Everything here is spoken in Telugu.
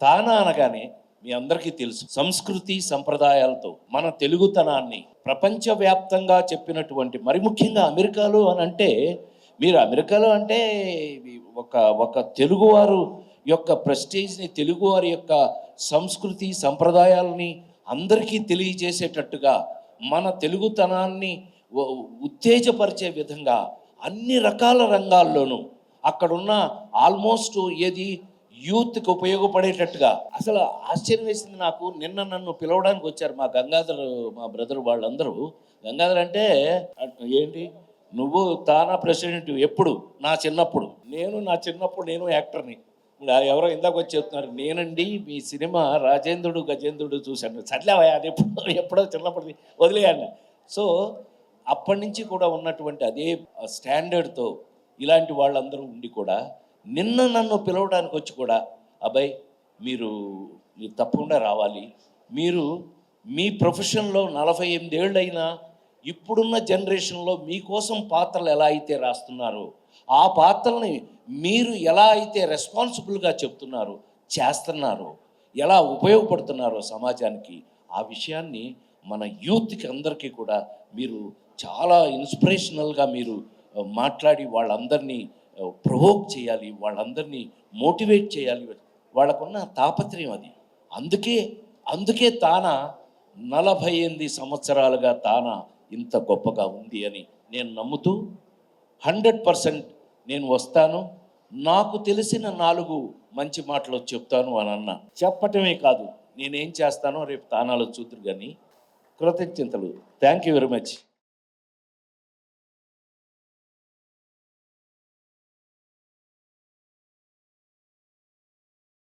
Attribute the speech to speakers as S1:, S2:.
S1: తానా అనగానే మీ అందరికీ తెలుసు. సంస్కృతి సంప్రదాయాలతో మన తెలుగుతనాన్ని ప్రపంచవ్యాప్తంగా చెప్పినటువంటి మరి ముఖ్యంగా అమెరికాలో అని అంటే మీరు అమెరికాలో అంటే ఒక ఒక తెలుగువారు యొక్క ప్రెస్టేజ్ని తెలుగువారి యొక్క సంస్కృతి సంప్రదాయాలని అందరికీ తెలియజేసేటట్టుగా మన తెలుగుతనాన్ని ఉత్తేజపరిచే విధంగా అన్ని రకాల రంగాల్లోనూ అక్కడున్న ఆల్మోస్ట్ ఏది యూత్కి ఉపయోగపడేటట్టుగా. అసలు ఆశ్చర్యం వేసింది నాకు. నిన్న నన్ను పిలవడానికి వచ్చారు మా గంగాధర్ మా బ్రదర్ వాళ్ళందరూ. గంగాధర్ అంటే ఏంటి? నువ్వు తానా ప్రెసిడెంట్? ఎప్పుడు? నా చిన్నప్పుడు. నేను నా చిన్నప్పుడు నేను యాక్టర్ని. ఎవరో ఇందాక వచ్చి చెప్తున్నారు నేనండి మీ సినిమా రాజేంద్రుడు గజేంద్రుడు చూశాను. చదిలేవా అది ఎప్పుడో ఎప్పుడో చిన్నప్పటి వదిలేయాను సో అప్పటి నుంచి కూడా ఉన్నటువంటి అదే స్టాండర్డ్తో ఇలాంటి వాళ్ళందరూ ఉండి కూడా నిన్న నన్ను పిలవడానికి వచ్చి కూడా అబ్బాయి మీరు మీరు తప్పకుండా రావాలి. మీరు మీ ప్రొఫెషన్లో నలభై ఎనిమిదేళ్ళైనా ఇప్పుడున్న జనరేషన్లో మీకోసం పాత్రలు ఎలా అయితే రాస్తున్నారో ఆ పాత్రల్ని మీరు ఎలా అయితే రెస్పాన్సిబుల్గా చెప్తున్నారో చేస్తున్నారో ఎలా ఉపయోగపడుతున్నారో సమాజానికి ఆ విషయాన్ని మన యూత్కి అందరికీ కూడా మీరు చాలా ఇన్స్పిరేషనల్గా మీరు మాట్లాడి వాళ్ళందరినీ ప్రొవోక్ చేయాలి వాళ్ళందరినీ మోటివేట్ చేయాలి. వాళ్ళకున్న తాపత్రయం అది. అందుకే అందుకే తాన నలభై ఎనిమిది సంవత్సరాలుగా తాన ఇంత గొప్పగా ఉంది అని నేను నమ్ముతూ హండ్రెడ్ పర్సెంట్ నేను వస్తాను. నాకు తెలిసిన నాలుగు మంచి మాటలు చెప్తాను అని అన్న. చెప్పటమే కాదు నేనేం చేస్తానో రేపు తానాలో చూద్దరు కానీ కృతజ్ఞతలు. Thank you very much